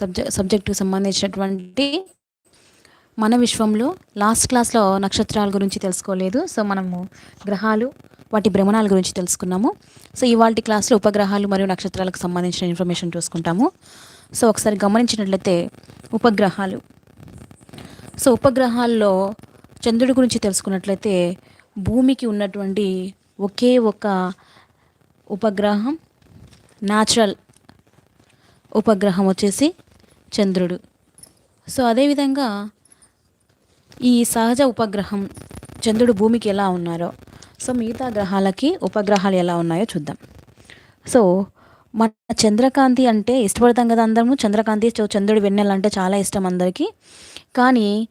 Subject సబ్జెక్టుకు సంబంధించినటువంటి మన విశ్వంలో లాస్ట్ క్లాస్లో నక్షత్రాల గురించి తెలుసుకోలేదు. సో మనము గ్రహాలు వాటి భ్రమణాల గురించి తెలుసుకున్నాము. సో ఇవాళ క్లాస్లో ఉపగ్రహాలు మరియు నక్షత్రాలకు సంబంధించిన ఇన్ఫర్మేషన్ చూసుకుంటాము. సో ఒకసారి గమనించినట్లయితే ఉపగ్రహాలు. సో ఉపగ్రహాల్లో చంద్రుడి గురించి తెలుసుకున్నట్లయితే భూమికి ఉన్నటువంటి ఒకే ఒక ఉపగ్రహం న్యాచురల్ ఉపగ్రహం వచ్చేసి చంద్రుడు. సో అదేవిధంగా ఈ సహజ ఉపగ్రహం చంద్రుడు భూమికి ఎలా ఉన్నారో సో మిగతా గ్రహాలకి ఉపగ్రహాలు ఎలా ఉన్నాయో చూద్దాం. సో మన చంద్రకాంతి అంటే ఇష్టపడతాం కదా అందరము. చంద్రకాంతి చంద్రుడు వెన్నెల అంటే చాలా ఇష్టం అందరికీ. కానీ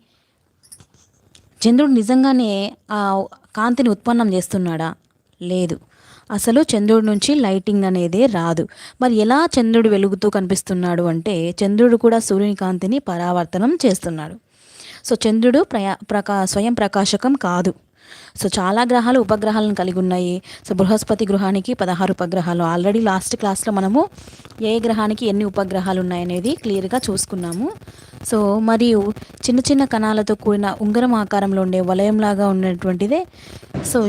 చంద్రుడు నిజంగానే ఆ కాంతిని ఉత్పన్నం చేస్తున్నాడా? లేదు. అసలు చంద్రుడి నుంచి లైటింగ్ అనేది రాదు. మరి ఎలా చంద్రుడు వెలుగుతూ కనిపిస్తున్నాడు అంటే చంద్రుడు కూడా సూర్యుని కాంతిని పరావర్తనం చేస్తున్నాడు. సో చంద్రుడు ప్రయా ప్రకా స్వయం ప్రకాశకం కాదు. సో చాలా గ్రహాలు ఉపగ్రహాలను కలిగి ఉన్నాయి. సో బృహస్పతి గృహానికి పదహారు ఉపగ్రహాలు. ఆల్రెడీ లాస్ట్ క్లాస్లో మనము ఏ గ్రహానికి ఎన్ని ఉపగ్రహాలు ఉన్నాయనేది క్లియర్గా చూసుకున్నాము. సో మరియు చిన్న చిన్న కణాలతో కూడిన ఉంగరం ఆకారంలో ఉండే వలయంలాగా ఉన్నటువంటిదే. సో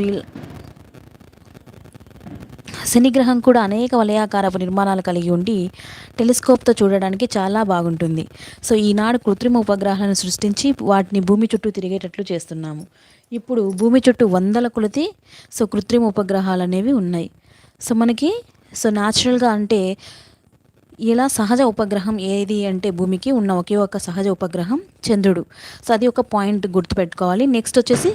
శనిగ్రహం కూడా అనేక వలయాకారపు నిర్మాణాలు కలిగి ఉండి టెలిస్కోప్తో చూడడానికి చాలా బాగుంటుంది. సో ఈనాడు కృత్రిమ ఉపగ్రహాలను సృష్టించి వాటిని భూమి చుట్టూ తిరిగేటట్లు చేస్తున్నాము. ఇప్పుడు భూమి చుట్టూ వందల కొలతి సో కృత్రిమ ఉపగ్రహాలు అనేవి ఉన్నాయి. సో మనకి సో న్యాచురల్గా అంటే ఇలా సహజ ఉపగ్రహం ఏది అంటే భూమికి ఉన్న ఒకే ఒక సహజ ఉపగ్రహం చంద్రుడు. సో అది ఒక పాయింట్ గుర్తుపెట్టుకోవాలి. నెక్స్ట్ వచ్చేసి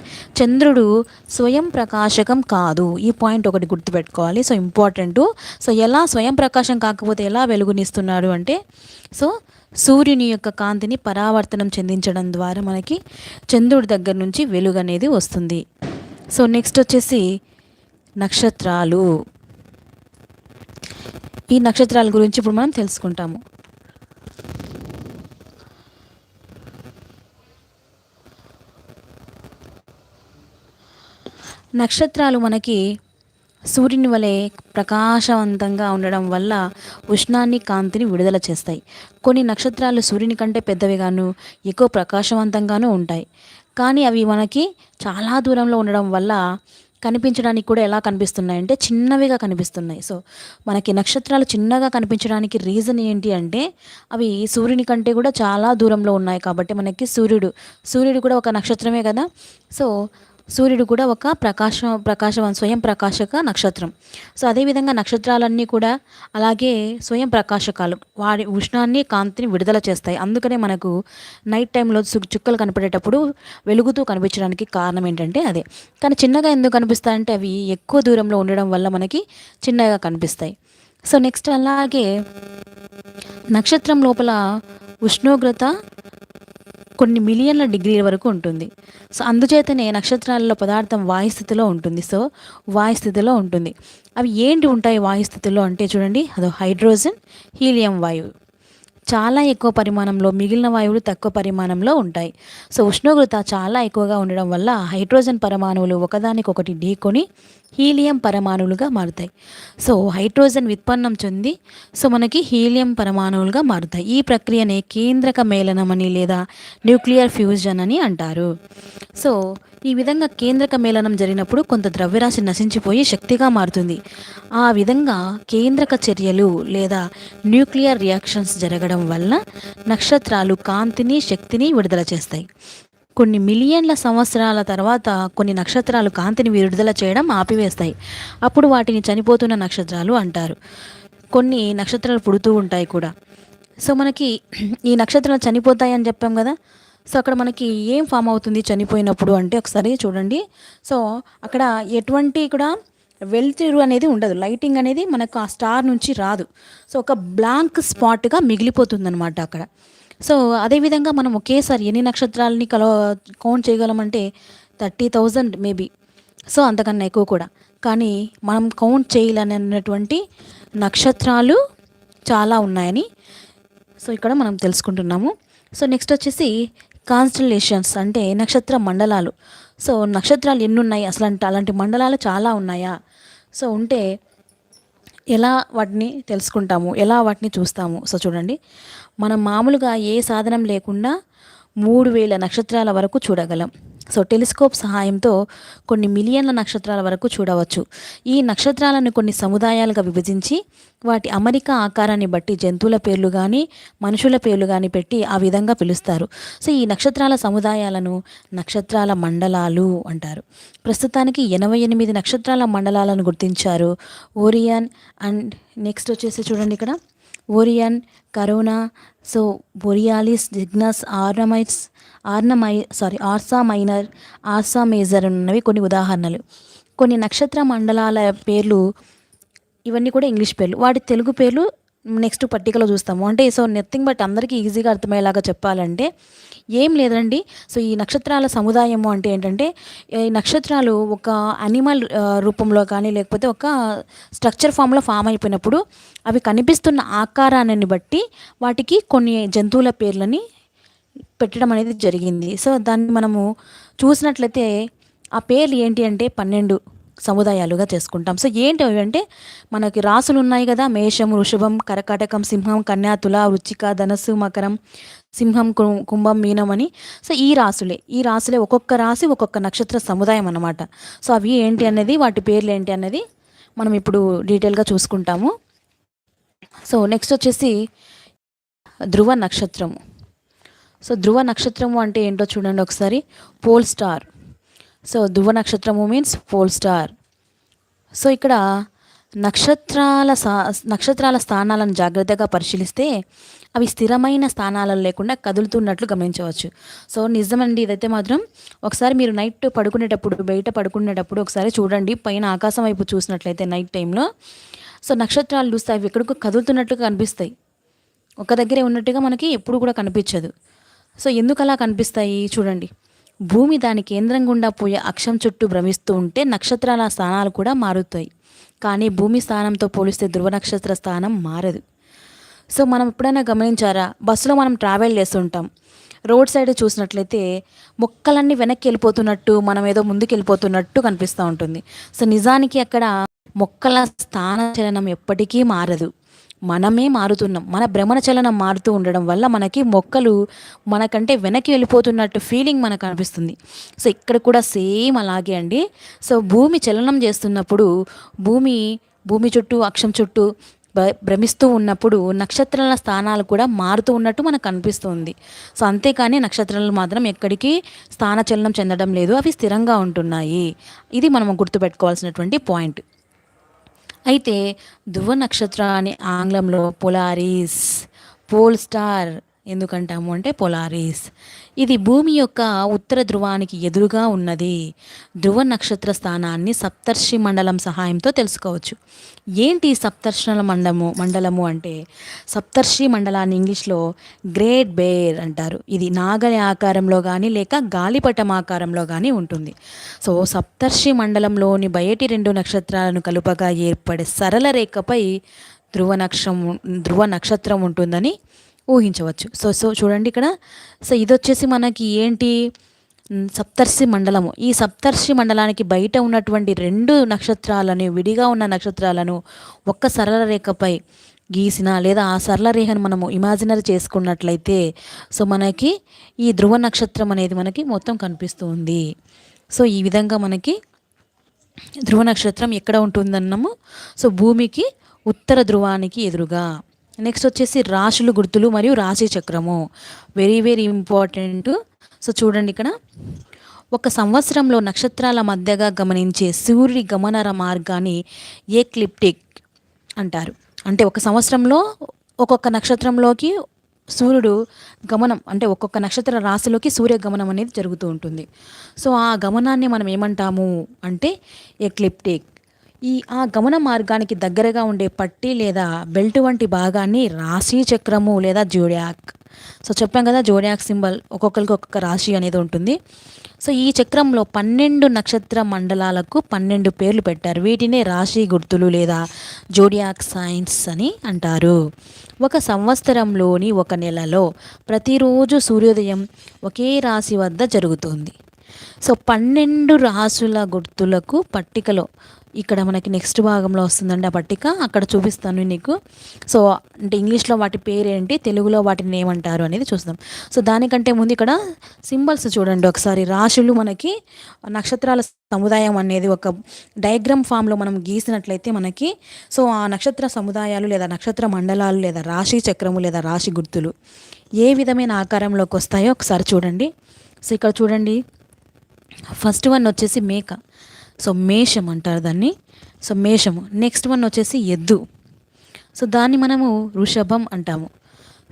చంద్రుడు స్వయం ప్రకాశకం కాదు. ఈ పాయింట్ ఒకటి గుర్తుపెట్టుకోవాలి. So important. సో ఎలా స్వయం ప్రకాశం కాకపోతే ఎలా వెలుగునిస్తున్నాడు అంటే సో సూర్యుని యొక్క కాంతిని పరావర్తనం చెందించడం ద్వారా మనకి చంద్రుడి దగ్గర నుంచి వెలుగు అనేది వస్తుంది. సో నెక్స్ట్ వచ్చేసి నక్షత్రాలు. ఈ నక్షత్రాల గురించి ఇప్పుడు మనం తెలుసుకుంటాము. నక్షత్రాలు మనకి సూర్యుని వలె ప్రకాశవంతంగా ఉండడం వల్ల ఉష్ణాన్ని కాంతిని విడుదల చేస్తాయి. కొన్ని నక్షత్రాలు సూర్యుని కంటే పెద్దవిగాను ఎక్కువ ప్రకాశవంతంగానూ ఉంటాయి. కానీ అవి మనకి చాలా దూరంలో ఉండడం వల్ల కనిపించడానికి కూడా ఎలా కనిపిస్తున్నాయి అంటే చిన్నవిగా కనిపిస్తున్నాయి. సో మనకి నక్షత్రాలు చిన్నగా కనిపించడానికి రీజన్ ఏంటి అంటే అవి సూర్యుని కంటే కూడా చాలా దూరంలో ఉన్నాయి కాబట్టి మనకి సూర్యుడు సూర్యుడు కూడా ఒక నక్షత్రమే కదా. సో సూర్యుడు కూడా ఒక ప్రకాశ ప్రకాశం స్వయం ప్రకాశక నక్షత్రం. సో అదేవిధంగా నక్షత్రాలన్నీ కూడా అలాగే స్వయం ప్రకాశకాలు. వాడి ఉష్ణాన్ని కాంతిని విడుదల చేస్తాయి. అందుకనే మనకు నైట్ టైంలో చుక్కలు కనపడేటప్పుడు వెలుగుతూ కనిపించడానికి కారణం ఏంటంటే అదే. కానీ చిన్నగా ఎందుకు కనిపిస్తాయంటే అవి ఎక్కువ దూరంలో ఉండడం వల్ల మనకి చిన్నగా కనిపిస్తాయి. సో నెక్స్ట్ అలాగే నక్షత్రం లోపల ఉష్ణోగ్రత కొన్ని మిలియన్ల డిగ్రీల వరకు ఉంటుంది. సో అందుచేతనే నక్షత్రాలలో పదార్థం వాయుస్థితిలో ఉంటుంది. సో వాయుస్థితిలో ఉంటుంది. అవి ఏంటి ఉంటాయి వాయుస్థితిలో అంటే చూడండి అదో హైడ్రోజన్ హీలియం వాయువు. చాలా ఎక్కువ పరిమాణంలో మిగిలిన వాయువులు తక్కువ పరిమాణంలో ఉంటాయి. సో ఉష్ణోగ్రత చాలా ఎక్కువగా ఉండడం వల్ల హైడ్రోజన్ పరమాణువులు ఒకదానికొకటి ఢీకొని హీలియం పరమాణువులుగా మారుతాయి. సో హైడ్రోజన్ ఉత్పన్నం చెంది సో మనకి హీలియం పరమాణువులుగా మారుతాయి. ఈ ప్రక్రియనే కేంద్రక మేళనం అని లేదా న్యూక్లియర్ ఫ్యూజన్ అని అంటారు. సో ఈ విధంగా కేంద్రక మేళనం జరిగినప్పుడు కొంత ద్రవ్యరాశి నశించిపోయి శక్తిగా మారుతుంది. ఆ విధంగా కేంద్రక చర్యలు లేదా న్యూక్లియర్ రియాక్షన్స్ జరగడం వల్ల నక్షత్రాలు కాంతిని శక్తిని విడుదల చేస్తాయి. కొన్ని మిలియన్ల సంవత్సరాల తర్వాత కొన్ని నక్షత్రాలు కాంతిని విడుదల చేయడం ఆపివేస్తాయి. అప్పుడు వాటిని చనిపోతున్న నక్షత్రాలు అంటారు. కొన్ని నక్షత్రాలు పుడుతూ ఉంటాయి కూడా. సో మనకి ఈ నక్షత్రాలు చనిపోతాయి అని చెప్పాం కదా. సో అక్కడ మనకి ఏం ఫామ్ అవుతుంది చనిపోయినప్పుడు అంటే ఒకసారి చూడండి. సో అక్కడ ఎటువంటి కూడా వెలుతురు అనేది ఉండదు. లైటింగ్ అనేది మనకు ఆ స్టార్ నుంచి రాదు. సో ఒక బ్లాంక్ స్పాట్గా మిగిలిపోతుంది అనమాట అక్కడ. సో అదేవిధంగా మనం ఒకేసారి ఎన్ని నక్షత్రాలని కలవ కౌంట్ చేయగలమంటే థర్టీ థౌజండ్ మేబీ. సో అంతకన్నా ఎక్కువ కూడా. కానీ మనం కౌంట్ చేయాలన్నటువంటి నక్షత్రాలు చాలా ఉన్నాయని సో ఇక్కడ మనం తెలుసుకుంటున్నాము. సో నెక్స్ట్ వచ్చేసి కాన్స్టలేషన్స్ అంటే నక్షత్ర మండలాలు. సో నక్షత్రాలు ఎన్ని ఉన్నాయి అసలు అంటే అలాంటి మండలాలు చాలా ఉన్నాయా? సో ఉంటే ఎలా వాటిని తెలుసుకుంటాము? ఎలా వాటిని చూస్తాము? సో చూడండి. మనం మామూలుగా ఏ సాధనం లేకుండా మూడు వేల నక్షత్రాల వరకు చూడగలం. సో టెలిస్కోప్ సహాయంతో కొన్ని మిలియన్ల నక్షత్రాల వరకు చూడవచ్చు. ఈ నక్షత్రాలను కొన్ని సముదాయాలుగా విభజించి వాటి అమరిక ఆకారాన్ని బట్టి జంతువుల పేర్లు కానీ మనుషుల పేర్లు కానీ పెట్టి ఆ విధంగా పిలుస్తారు. సో ఈ నక్షత్రాల సముదాయాలను నక్షత్రాల మండలాలు అంటారు. ప్రస్తుతానికి ఎనభై ఎనిమిది నక్షత్రాల మండలాలను గుర్తించారు ఓరియన్ అండ్ నెక్స్ట్ వచ్చేసి చూడండి ఇక్కడ. Orion Corona so Borealis Cygnus ఆర్నమైట్స్ ఆర్నమై sorry Ursa Minor Ursa Major ఉన్నవి కొన్ని ఉదాహరణలు. కొన్ని నక్షత్ర మండలాల పేర్లు ఇవన్నీ కూడా ఇంగ్లీష్ పేర్లు. వాటి తెలుగు పేర్లు నెక్స్ట్ పట్టికలో చూస్తాము. అంటే సో నథింగ్ బట్ అందరికీ ఈజీగా అర్థమయ్యేలాగా చెప్పాలంటే ఏం లేదండి. సో ఈ నక్షత్రాల సముదాయము అంటే ఏంటంటే ఈ నక్షత్రాలు ఒక అనిమల్ రూపంలో కానీ లేకపోతే ఒక స్ట్రక్చర్ ఫామ్లో ఫామ్ అయిపోయినప్పుడు అవి కనిపిస్తున్న ఆకారాన్ని బట్టి వాటికి కొన్ని జంతువుల పేర్లని పెట్టడం అనేది జరిగింది. సో దాన్ని మనము చూసినట్లయితే ఆ పేర్లు ఏంటి అంటే పన్నెండు. సముదాయాలుగా చేసుకుంటాం. సో ఏంటి అంటే మనకి రాసులు ఉన్నాయి కదా మేషం వృషభం కరకాటకం సింహం కన్యా తుల వృచ్చిక ధనస్సు మకరం సింహం కుంభం మీనం అని. సో ఈ రాసులే ఈ రాసులే ఒక్కొక్క రాశి ఒక్కొక్క నక్షత్ర సముదాయం అన్నమాట. సో అవి ఏంటి అనేది వాటి పేర్లు ఏంటి అనేది మనం ఇప్పుడు డీటెయిల్గా చూసుకుంటాము. సో నెక్స్ట్ వచ్చేసి ధ్రువ నక్షత్రము. సో ధ్రువ నక్షత్రము అంటే ఏంటో చూడండి ఒకసారి. Pole star. సో ధ్రువ నక్షత్రము మీన్స్ పోల్ స్టార్ సో ఇక్కడ నక్షత్రాల నక్షత్రాల స్థానాలను జాగ్రత్తగా పరిశీలిస్తే అవి స్థిరమైన స్థానాలలో లేకుండా కదులుతున్నట్లు గమనించవచ్చు సో నిజమండి ఇదైతే మాత్రం ఒకసారి మీరు నైట్ పడుకునేటప్పుడు బయట పడుకునేటప్పుడు ఒకసారి చూడండి పైన ఆకాశం వైపు చూసినట్లయితే నైట్ టైంలో సో నక్షత్రాలు చూస్తే అవి ఎక్కడికో కదులుతున్నట్లు కనిపిస్తాయి ఒక దగ్గరే ఉన్నట్టుగా మనకి ఎప్పుడు కూడా కనిపించదు సో ఎందుకు అలా కనిపిస్తాయి చూడండి భూమి దాని కేంద్రం గుండా పోయే అక్షం చుట్టూ భ్రమిస్తూ ఉంటే నక్షత్రాల స్థానాలు కూడా మారుతాయి. కానీ భూమి స్థానంతో పోలిస్తే ధ్రువ నక్షత్ర స్థానం మారదు. సో మనం ఎప్పుడైనా గమనించారా? బస్సులో మనం ట్రావెల్ చేస్తుంటాం. రోడ్ సైడ్ చూసినట్లయితే మొక్కలన్నీ వెనక్కి వెళ్ళిపోతున్నట్టు మనం ఏదో ముందుకు వెళ్ళిపోతున్నట్టు కనిపిస్తూ ఉంటుంది. సో నిజానికి అక్కడ మొక్కల స్థాన చలనం ఎప్పటికీ మారదు. మనమే మారుతున్నాం. మన భ్రమణ చలనం మారుతూ ఉండడం వల్ల మనకి మొక్కలు మనకంటే వెనక్కి వెళ్ళిపోతున్నట్టు ఫీలింగ్ మనకు అనిపిస్తుంది. సో ఇక్కడ కూడా సేమ్ అలాగే అండి. సో భూమి చలనం చేస్తున్నప్పుడు భూమి భూమి చుట్టూ అక్షం చుట్టూ భ- భ్రమిస్తూ ఉన్నప్పుడు నక్షత్రాల స్థానాలు కూడా మారుతూ ఉన్నట్టు మనకు అనిపిస్తుంది. సో అంతేకాని నక్షత్రాలు మాత్రం ఎక్కడికి స్థానచలనం చెందడం లేదు. అవి స్థిరంగా ఉంటున్నాయి. ఇది మనం గుర్తుపెట్టుకోవాల్సినటువంటి పాయింట్ అయితే ధ్రువ నక్షత్రాన్ని ఆంగ్లంలో పొలారీస్ పోల్ స్టార్ ఎందుకంటాము అంటే పొలారిస్. ఇది భూమి యొక్క ఉత్తర ధ్రువానికి ఎదురుగా ఉన్నది. ధ్రువ నక్షత్ర స్థానాన్ని సప్తర్షి మండలం సహాయంతో తెలుసుకోవచ్చు. ఏంటి సప్తర్షణ మండము మండలము అంటే? సప్తర్షి మండలాన్ని ఇంగ్లీష్లో గ్రేట్ బేర్ అంటారు. ఇది నాగలి ఆకారంలో కానీ లేక గాలిపటం ఆకారంలో కానీ ఉంటుంది. సో సప్తర్షి మండలంలోని బయటి రెండు నక్షత్రాలను కలుపగా ఏర్పడే సరళ రేఖపై ధ్రువ నక్షం ధ్రువ నక్షత్రం ఉంటుందని ఊహించవచ్చు. సో సో చూడండి ఇక్కడ. సో ఇది వచ్చేసి మనకి ఏంటి? సప్తర్షి మండలము. ఈ సప్తర్షి మండలానికి బయట ఉన్నటువంటి రెండు నక్షత్రాలను విడిగా ఉన్న నక్షత్రాలను ఒక్క సరళ రేఖపై గీసిన లేదా ఆ సరళ రేఖను మనము ఇమాజినరీ చేసుకున్నట్లయితే సో మనకి ఈ ధ్రువ నక్షత్రం అనేది మనకి మొత్తం కనిపిస్తుంది సో ఈ విధంగా మనకి ధ్రువ నక్షత్రం ఎక్కడ ఉంటుందన్నాము? సో భూమికి ఉత్తర ధ్రువానికి ఎదురుగా. నెక్స్ట్ వచ్చేసి రాశులు గుర్తులు మరియు రాశి చక్రము. వెరీ వెరీ ఇంపార్టెంట్ సో చూడండి ఇక్కడ. ఒక సంవత్సరంలో నక్షత్రాల మధ్యగా గమనించే సూర్యుడి గమనర మార్గాన్ని ఏక్లిప్టిక్ అంటారు. అంటే ఒక సంవత్సరంలో ఒక్కొక్క నక్షత్రంలోకి సూర్యుడు గమనం అంటే ఒక్కొక్క నక్షత్ర రాశిలోకి సూర్య గమనం అనేది జరుగుతూ ఉంటుంది. సో ఆ గమనాన్ని మనం ఏమంటాము అంటే ఎక్లిప్టిక్ ఈ ఆ గమన మార్గానికి దగ్గరగా ఉండే పట్టి లేదా బెల్ట్ వంటి భాగాన్ని రాశి చక్రము లేదా జోడియాక్. సో చెప్పాం కదా జోడియాక్ సింబల్ ఒక్కొక్కరికి ఒక్కొక్క రాశి అనేది ఉంటుంది. సో ఈ చక్రంలో పన్నెండు నక్షత్ర మండలాలకు పన్నెండు పేర్లు పెట్టారు. వీటినే రాశి గుర్తులు లేదా జోడియాక్ సైన్స్ అని అంటారు. ఒక సంవత్సరంలోని ఒక నెలలో ప్రతిరోజు సూర్యోదయం ఒకే రాశి వద్ద జరుగుతుంది. సో పన్నెండు రాసుల గుర్తులకు పట్టికలో ఇక్కడ మనకి నెక్స్ట్ భాగంలో వస్తుందండి ఆ పట్టిక. అక్కడ చూపిస్తాను నీకు. సో అంటే ఇంగ్లీష్లో వాటి పేరేంటి తెలుగులో వాటిని ఏమంటారు అనేది చూస్తాం. సో దానికంటే ముందు ఇక్కడ సింబల్స్ చూడండి ఒకసారి. రాశులు మనకి నక్షత్రాల సముదాయం అనేది ఒక డయాగ్రామ్ ఫామ్లో మనం గీసినట్లయితే మనకి సో ఆ నక్షత్ర సముదాయాలు లేదా నక్షత్ర మండలాలు లేదా రాశి చక్రము లేదా రాశి గుర్తులు ఏ విధమైన ఆకారంలోకి వస్తాయో ఒకసారి చూడండి. సో ఇక్కడ చూడండి. ఫస్ట్ వన్ వచ్చేసి మేక. సో మేషం అంటారు దాన్ని. సో మేషము. నెక్స్ట్ వన్ వచ్చేసి ఎద్దు. సో దాన్ని మనము వృషభం అంటాము.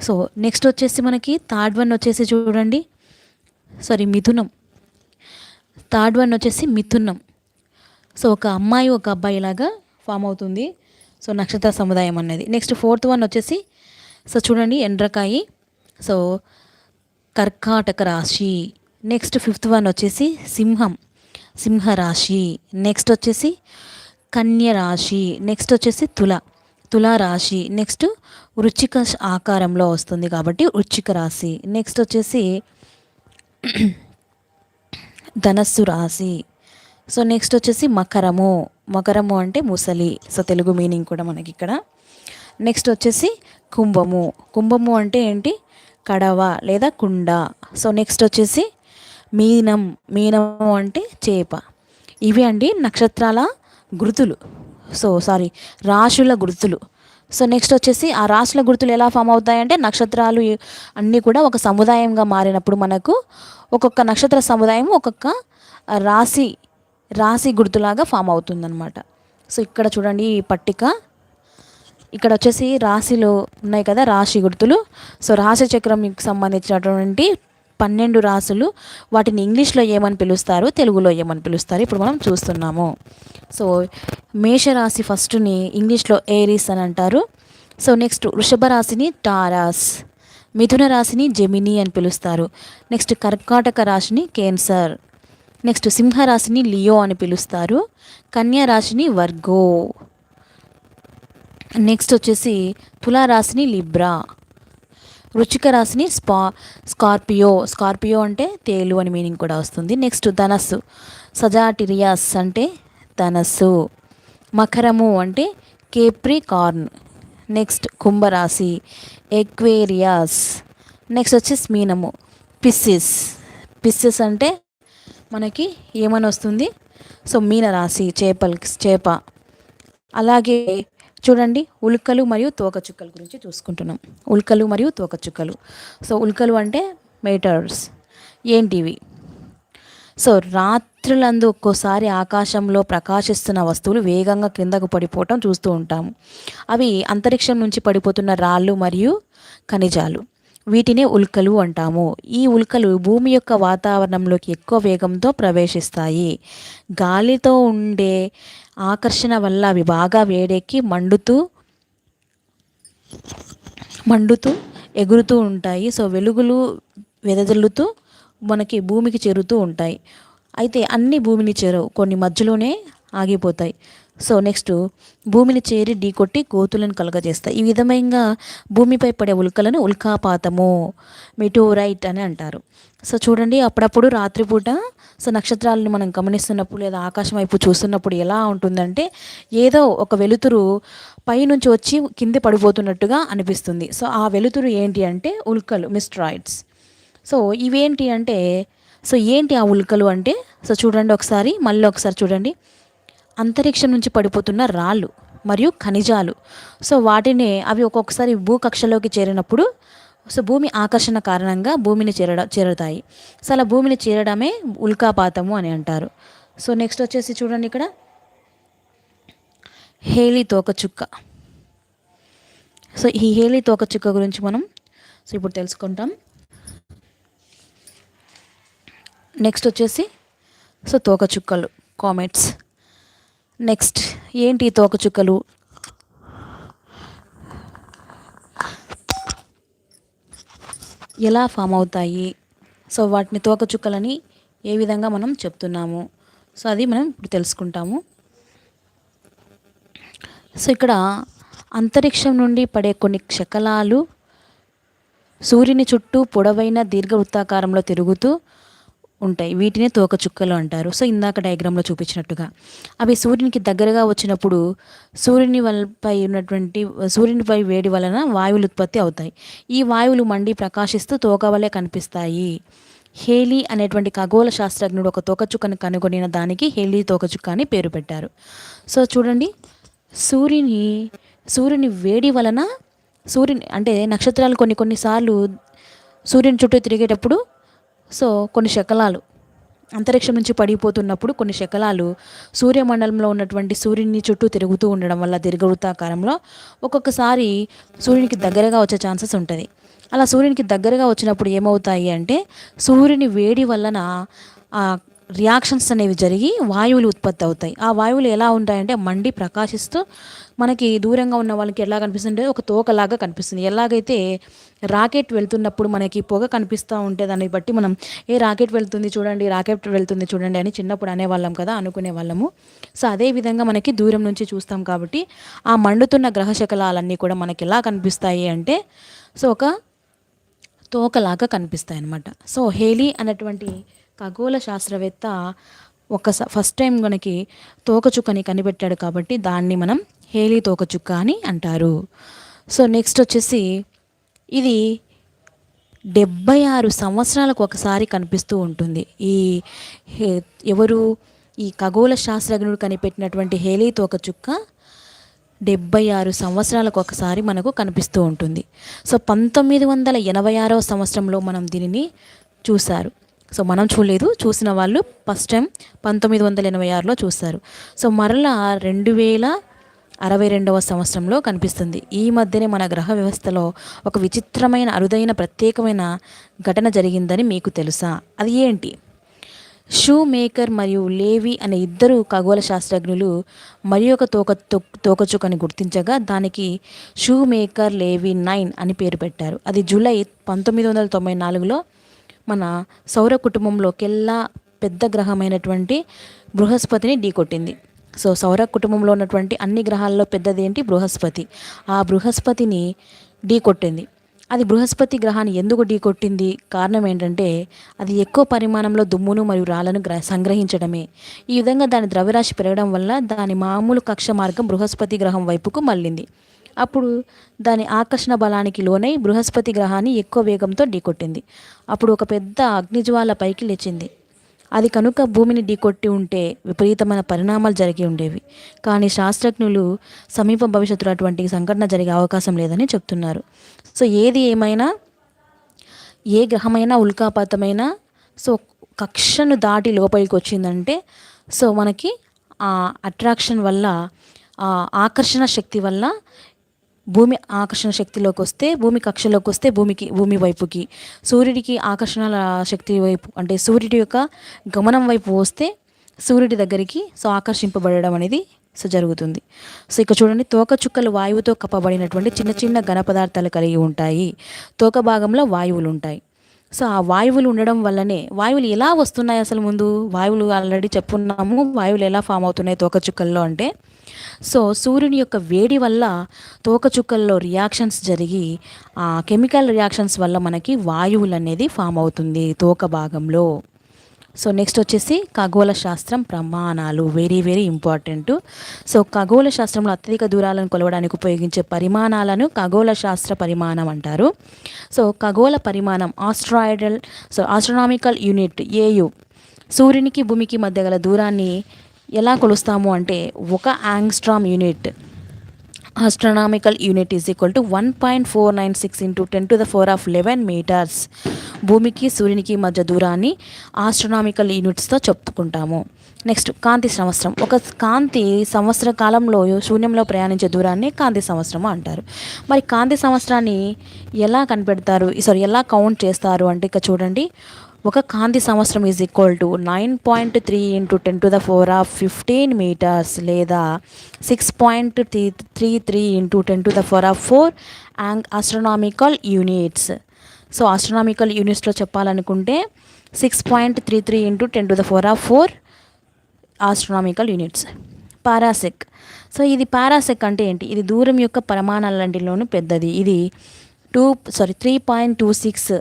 సో నెక్స్ట్ వచ్చేసి మనకి థర్డ్ వన్ వచ్చేసి చూడండి. సారీ మిథునం. థర్డ్ వన్ వచ్చేసి మిథునం. సో ఒక అమ్మాయి ఒక అబ్బాయి లాగా ఫామ్ అవుతుంది. సో నక్షత్ర సముదాయం అనేది. నెక్స్ట్ ఫోర్త్ వన్ వచ్చేసి సో చూడండి ఎండ్రకాయి. సో కర్కాటక రాశి. నెక్స్ట్ ఫిఫ్త్ వన్ వచ్చేసి సింహం సింహరాశి. నెక్స్ట్ వచ్చేసి కన్య రాశి నెక్స్ట్ వచ్చేసి తుల తులారాశి. నెక్స్ట్ వృచ్చిక ఆకారంలో వస్తుంది కాబట్టి వృచ్చిక రాశి. నెక్స్ట్ వచ్చేసి ధనస్సు రాశి. సో నెక్స్ట్ వచ్చేసి మకరము. మకరము అంటే ముసలి. సో తెలుగు మీనింగ్ కూడా మనకి ఇక్కడ. నెక్స్ట్ వచ్చేసి కుంభము. కుంభము అంటే ఏంటి? కడవ లేదా కుండ. సో నెక్స్ట్ వచ్చేసి మీనం మీనము అంటే చేప. ఇవి అండి నక్షత్రాల గుర్తులు. సో సారీ రాశుల గుర్తులు. సో నెక్స్ట్ వచ్చేసి ఆ రాశుల గుర్తులు ఎలా ఫామ్ అవుతాయంటే నక్షత్రాలు అన్నీ కూడా ఒక సముదాయంగా మారినప్పుడు మనకు ఒక్కొక్క నక్షత్ర సముదాయం ఒక్కొక్క రాశి రాశి గుర్తులాగా ఫామ్ అవుతుందన్నమాట. సో ఇక్కడ చూడండి ఈ పట్టిక. ఇక్కడ వచ్చేసి రాశిలో ఉన్నాయి కదా రాశి గుర్తులు. సో రాశి చక్రంకి సంబంధించినటువంటి పన్నెండు రాసులు వాటిని ఇంగ్లీష్లో ఏమని పిలుస్తారు తెలుగులో ఏమని పిలుస్తారు ఇప్పుడు మనం చూస్తున్నాము. సో మేషరాశి ఫస్ట్ని ఇంగ్లీష్లో ఏరీస్ అని అంటారు. సో నెక్స్ట్ వృషభ రాశిని టారాస్ మిథున రాశిని జెమిని అని పిలుస్తారు. నెక్స్ట్ కర్కాటక రాశిని కేన్సర్ నెక్స్ట్ సింహరాశిని లియో అని పిలుస్తారు. కన్యా రాశిని వర్గో నెక్స్ట్ వచ్చేసి తులారాశిని లిబ్రా. వృచ్చిక రాశిని స్పా స్కార్పియో స్కార్పియో అంటే తేలు అని మీనింగ్ కూడా వస్తుంది. నెక్స్ట్ ధనస్సు. సజాటిరియాస్ అంటే ధనస్సు. మకరము అంటే కేప్రి కార్న్ నెక్స్ట్ కుంభరాశి. ఎక్వేరియాస్. నెక్స్ట్ వచ్చేసి మీనము. పిస్సిస్. పిస్సిస్ అంటే మనకి ఏమని వస్తుంది? సో మీనరాశి చేపలకి చేప. అలాగే చూడండి ఉల్కలు మరియు తోకచుక్కల గురించి చూసుకుంటున్నాం. ఉల్కలు మరియు తోకచుక్కలు సో ఉల్కలు అంటే మేటర్స్ ఏంటివి సో రాత్రులందు ఒక్కోసారి ఆకాశంలో ప్రకాశిస్తున్న వస్తువులు వేగంగా క్రిందకు పడిపోవటం చూస్తూ ఉంటాము. అవి అంతరిక్షం నుంచి పడిపోతున్న రాళ్ళు మరియు ఖనిజాలు. వీటినే ఉల్కలు అంటాము. ఈ ఉల్కలు భూమి యొక్క వాతావరణంలోకి ఎక్కువ వేగంతో ప్రవేశిస్తాయి. గాలితో ఉండే ఆకర్షణ వల్ల అవి బాగా వేడెక్కి మండుతూ మండుతూ ఎగురుతూ ఉంటాయి. సో వెలుగులు వెదజల్లుతూ మనకి భూమికి చేరుతూ ఉంటాయి. అయితే అన్ని భూమిని చేరవు కొన్ని మధ్యలోనే ఆగిపోతాయి. సో నెక్స్ట్ భూమిని చేరి ఢీకొట్టి కోతులను కలగజేస్తాయి ఈ విధమైన భూమిపై పడే ఉల్కలను ఉల్కాపాతము మెటోరైట్ అని అంటారు. సో చూడండి అప్పుడప్పుడు రాత్రిపూట సో నక్షత్రాలను మనం గమనిస్తున్నప్పుడు లేదా ఆకాశం వైపు చూస్తున్నప్పుడు ఎలా ఉంటుందంటే ఏదో ఒక వెలుతురు పైనుంచి వచ్చి కింద పడిపోతున్నట్టుగా అనిపిస్తుంది. సో ఆ వెలుతురు ఏంటి అంటే ఉల్కలు మిస్ట్రాయిడ్స్. సో ఇవేంటి అంటే సో ఏంటి ఆ ఉల్కలు అంటే సో చూడండి ఒకసారి మళ్ళీ ఒకసారి చూడండి. అంతరిక్షం నుంచి పడిపోతున్న రాళ్ళు మరియు ఖనిజాలు. సో వాటిని అవి ఒక్కొక్కసారి భూకక్షలోకి చేరినప్పుడు సో భూమి ఆకర్షణ కారణంగా భూమిని చేరడ చేరుతాయి. సో అలా భూమిని చేరడమే ఉల్కాపాతము అని అంటారు. సో నెక్స్ట్ వచ్చేసి చూడండి ఇక్కడ. హేలీ తోకచుక్క సో ఈ హేలీ తోకచుక్క గురించి మనం సో ఇప్పుడు తెలుసుకుంటాం. నెక్స్ట్ వచ్చేసి సో తోకచుక్కలు కామెంట్స్. నెక్స్ట్ ఏంటి తోకచుక్కలు ఎలా ఫామ్ అవుతాయి? సో వాటిని తోకచుక్కలని ఏ విధంగా మనం చెప్తున్నాము? సో అది మనం ఇప్పుడు తెలుసుకుంటాము. సో ఇక్కడ అంతరిక్షం నుండి పడే కొన్ని క్షకలాలు సూర్యుని చుట్టూ పొడవైన దీర్ఘవృత్తాకారంలో తిరుగుతూ ఉంటాయి. వీటినే తోకచుక్కలు అంటారు. సో ఇందాక డయాగ్రామ్లో చూపించినట్టుగా. అవి సూర్యునికి దగ్గరగా వచ్చినప్పుడు సూర్యుని వలపై ఉన్నటువంటి సూర్యునిపై వేడి వలన వాయువులు ఉత్పత్తి అవుతాయి. ఈ వాయువులు మండి ప్రకాశిస్తూ తోక వలె కనిపిస్తాయి. హేలీ అనేటువంటి ఖగోళ శాస్త్రజ్ఞుడు ఒక తోకచుక్కను కనుగొనిన దానికి హేలీ తోకచుక్క అని పేరు పెట్టారు. సో చూడండి. సూర్యుని సూర్యుని వేడి వలన సూర్యుని అంటే నక్షత్రాలు కొన్ని కొన్నిసార్లు సూర్యుని చుట్టూ తిరిగేటప్పుడు సో కొన్ని శకలాలు అంతరిక్షం నుంచి పడిపోతున్నప్పుడు కొన్ని శకలాలు సూర్యమండలంలో ఉన్నటువంటి సూర్యుని చుట్టూ తిరుగుతూ ఉండడం వల్ల దీర్ఘవృత్తాకారంలో ఒక్కొక్కసారి సూర్యునికి దగ్గరగా వచ్చే ఛాన్సెస్ ఉంటుంది. అలా సూర్యునికి దగ్గరగా వచ్చినప్పుడు ఏమవుతాయి అంటే సూర్యుని వేడి వలన రియాక్షన్స్ అనేవి జరిగి వాయువులు ఉత్పత్తి అవుతాయి. ఆ వాయువులు ఎలా ఉంటాయంటే మండి ప్రకాశిస్తూ మనకి దూరంగా ఉన్న వాళ్ళకి ఎలా కనిపిస్తుంటే ఒక తోకలాగా కనిపిస్తుంది. ఎలాగైతే రాకెట్ వెళ్తున్నప్పుడు మనకి పొగ కనిపిస్తూ ఉంటే దాన్ని బట్టి మనం ఏ రాకెట్ వెళ్తుంది చూడండి రాకెట్ వెళ్తుంది చూడండి అని చిన్నప్పుడు అనేవాళ్ళం కదా అనుకునే వాళ్ళము సో అదే విధంగా మనకి దూరం నుంచి చూస్తాం కాబట్టి ఆ మండుతున్న గ్రహశకలాలన్నీ కూడా మనకి ఎలా కనిపిస్తాయి అంటే సో ఒక తోకలాగా కనిపిస్తాయి అన్నమాట సో హేలీ అనేటువంటి ఖగోళ శాస్త్రవేత్త ఒక ఫస్ట్ టైం మనకి తోకచుక్కని కనిపెట్టాడు కాబట్టి దాన్ని మనం హేలీ తోకచుక్క అని అంటారు. సో నెక్స్ట్ వచ్చేసి ఇది డెబ్బై ఆరు సంవత్సరాలకు ఒకసారి కనిపిస్తూ ఉంటుంది. ఈ ఎవరు ఈ ఖగోళ శాస్త్రజ్ఞుడు కనిపెట్టినటువంటి హేలీ తోకచుక్క డెబ్బై ఆరు సంవత్సరాలకు ఒకసారి మనకు కనిపిస్తూ ఉంటుంది. సో పంతొమ్మిది వందల ఎనభై ఆరవ సంవత్సరంలో మనం దీనిని చూశారు. సో మనం చూడలేదు. చూసిన వాళ్ళు ఫస్ట్ టైం పంతొమ్మిది వందల ఎనభై ఆరులో చూస్తారు. సో మరలా రెండు వేల అరవై రెండవ సంవత్సరంలో కనిపిస్తుంది. ఈ మధ్యనే మన గ్రహ వ్యవస్థలో ఒక విచిత్రమైన అరుదైన ప్రత్యేకమైన ఘటన జరిగిందని మీకు తెలుసా? అది ఏంటి? షూ మేకర్ మరియు లేవి అనే ఇద్దరు ఖగోళ శాస్త్రజ్ఞులు మరి ఒక తోక తోకచుకని గుర్తించగా దానికి షూ మేకర్ లేవి నైన్ అని పేరు పెట్టారు. అది జూలై పంతొమ్మిది వందల తొంభై నాలుగులో మన సౌర కుటుంబంలోకెల్లా పెద్ద గ్రహమైనటువంటి బృహస్పతిని ఢీకొట్టింది సో సౌర కుటుంబంలో ఉన్నటువంటి అన్ని గ్రహాల్లో పెద్దది ఏంటి బృహస్పతి. ఆ బృహస్పతిని ఢీకొట్టింది అది బృహస్పతి గ్రహాన్ని ఎందుకు ఢీకొట్టింది కారణం ఏంటంటే అది ఎక్కువ పరిమాణంలో దుమ్మును మరియు రాళ్ళను గ్ర సంగ్రహించడమే. ఈ విధంగా దాని ద్రవ్యరాశి పెరగడం వల్ల దాని మామూలు కక్ష మార్గం బృహస్పతి గ్రహం వైపుకు మళ్ళింది. అప్పుడు దాని ఆకర్షణ బలానికి లోనై బృహస్పతి గ్రహాన్ని ఎక్కువ వేగంతో ఢీకొట్టింది. అప్పుడు ఒక పెద్ద అగ్నిజ్వాల పైకి లేచింది. అది కనుక భూమిని ఢీకొట్టి ఉంటే విపరీతమైన పరిణామాలు జరిగి ఉండేవి. కానీ శాస్త్రజ్ఞులు సమీప భవిష్యత్తులో అటువంటి సంఘటన జరిగే అవకాశం లేదని చెప్తున్నారు. సో ఏది ఏమైనా ఏ గ్రహమైనా ఉల్కాపాతమైనా సో కక్షను దాటి లోపలికి వచ్చిందంటే సో మనకి ఆ అట్రాక్షన్ వల్ల ఆకర్షణ శక్తి వల్ల భూమి ఆకర్షణ శక్తిలోకి వస్తే భూమి కక్షలోకి వస్తే భూమికి భూమి వైపుకి. సూర్యుడికి ఆకర్షణ శక్తి వైపు అంటే సూర్యుడి యొక్క గమనం వైపు వస్తే సూర్యుడి దగ్గరికి సో ఆకర్షింపబడడం అనేది సో జరుగుతుంది. సో ఇక చూడండి తోక చుక్కలు వాయువుతో కప్పబడినటువంటి చిన్న చిన్న ఘన పదార్థాలు కలిగి ఉంటాయి. తోక భాగంలో వాయువులు ఉంటాయి. సో ఆ వాయువులు ఉండడం వల్లనే వాయువులు ఎలా వస్తున్నాయి అసలు ముందు? వాయువులు ఆల్రెడీ చెప్పున్నాము వాయువులు ఎలా ఫామ్ అవుతున్నాయి తోక చుక్కల్లో అంటే సో సూర్యుని యొక్క వేడి వల్ల తోకచుక్కల్లో రియాక్షన్స్ జరిగి ఆ కెమికల్ రియాక్షన్స్ వల్ల మనకి వాయువులు అనేది ఫామ్ అవుతుంది తోక భాగంలో. సో నెక్స్ట్ వచ్చేసి ఖగోళ శాస్త్రం ప్రమాణాలు వెరీ వెరీ ఇంపార్టెంట్ సో ఖగోళ శాస్త్రంలో అత్యధిక దూరాలను కొలవడానికి ఉపయోగించే పరిమాణాలను ఖగోళ శాస్త్ర పరిమాణం అంటారు. సో ఖగోళ పరిమాణం asteroidal so astronomical unit AU సూర్యునికి భూమికి మధ్య గల దూరాన్ని ఎలా కొలుస్తాము అంటే ఒక angstrom unit astronomical unit is equal to one point four nine six into ten to the power of eleven metres భూమికి సూర్యునికి మధ్య దూరాన్ని ఆస్ట్రనామికల్ యూనిట్స్తో చెప్పుకుంటాము. నెక్స్ట్ కాంతి సంవత్సరం. ఒక కాంతి సంవత్సర కాలంలో శూన్యంలో ప్రయాణించే దూరాన్ని కాంతి సంవత్సరం అంటారు. మరి కాంతి సంవత్సరాన్ని ఎలా కనిపెడతారు? సారీ ఎలా కౌంట్ చేస్తారు? అంటే ఇక చూడండి. ఒక కాంతి సంవత్సరం is equal to nine point three into ten to the power of fifteen metres లేదా six point three three three into ten to the power of four young astronomical units so astronomical యూనిట్స్లో చెప్పాలనుకుంటే six point three three into ten to the power of four astronomical units parsec so ఇది parsec అంటే ఏంటి? ఇది దూరం యొక్క పరిమాణాలంటిలోనూ పెద్దది. ఇది two sorry three point two six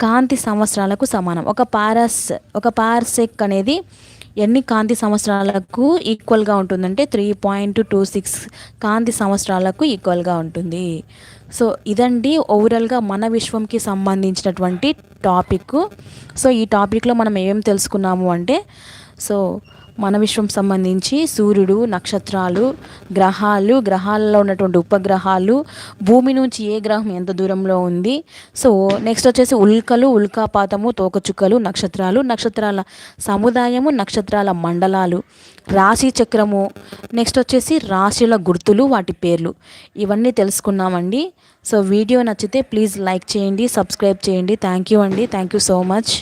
కాంతి సంవత్సరాలకు సమానం. ఒక పారస్ ఒక పార్సెక్ అనేది ఎన్ని కాంతి సంవత్సరాలకు ఈక్వల్గా ఉంటుందంటే త్రీ పాయింట్ టూ సిక్స్ కాంతి సంవత్సరాలకు ఈక్వల్గా ఉంటుంది. సో ఇదండి ఓవరాల్గా మన విశ్వంకి సంబంధించినటువంటి టాపిక్. సో ఈ టాపిక్లో మనం ఏం తెలుసుకున్నాము అంటే సో మన విశ్వం సంబంధించి సూర్యుడు నక్షత్రాలు గ్రహాలు గ్రహాలలో ఉన్నటువంటి ఉపగ్రహాలు భూమి నుంచి ఏ గ్రహం ఎంత దూరంలో ఉంది. సో నెక్స్ట్ వచ్చేసి ఉల్కలు ఉల్కాపాతము తోకచుక్కలు నక్షత్రాలు నక్షత్రాల సముదాయము నక్షత్రాల మండలాలు రాశి చక్రము నెక్స్ట్ వచ్చేసి రాశుల గుర్తులు వాటి పేర్లు. ఇవన్నీ తెలుసుకున్నామండి. సో వీడియో నచ్చితే ప్లీజ్ లైక్ చేయండి సబ్స్క్రైబ్ చేయండి. థ్యాంక్ యూ అండి. Thank you so much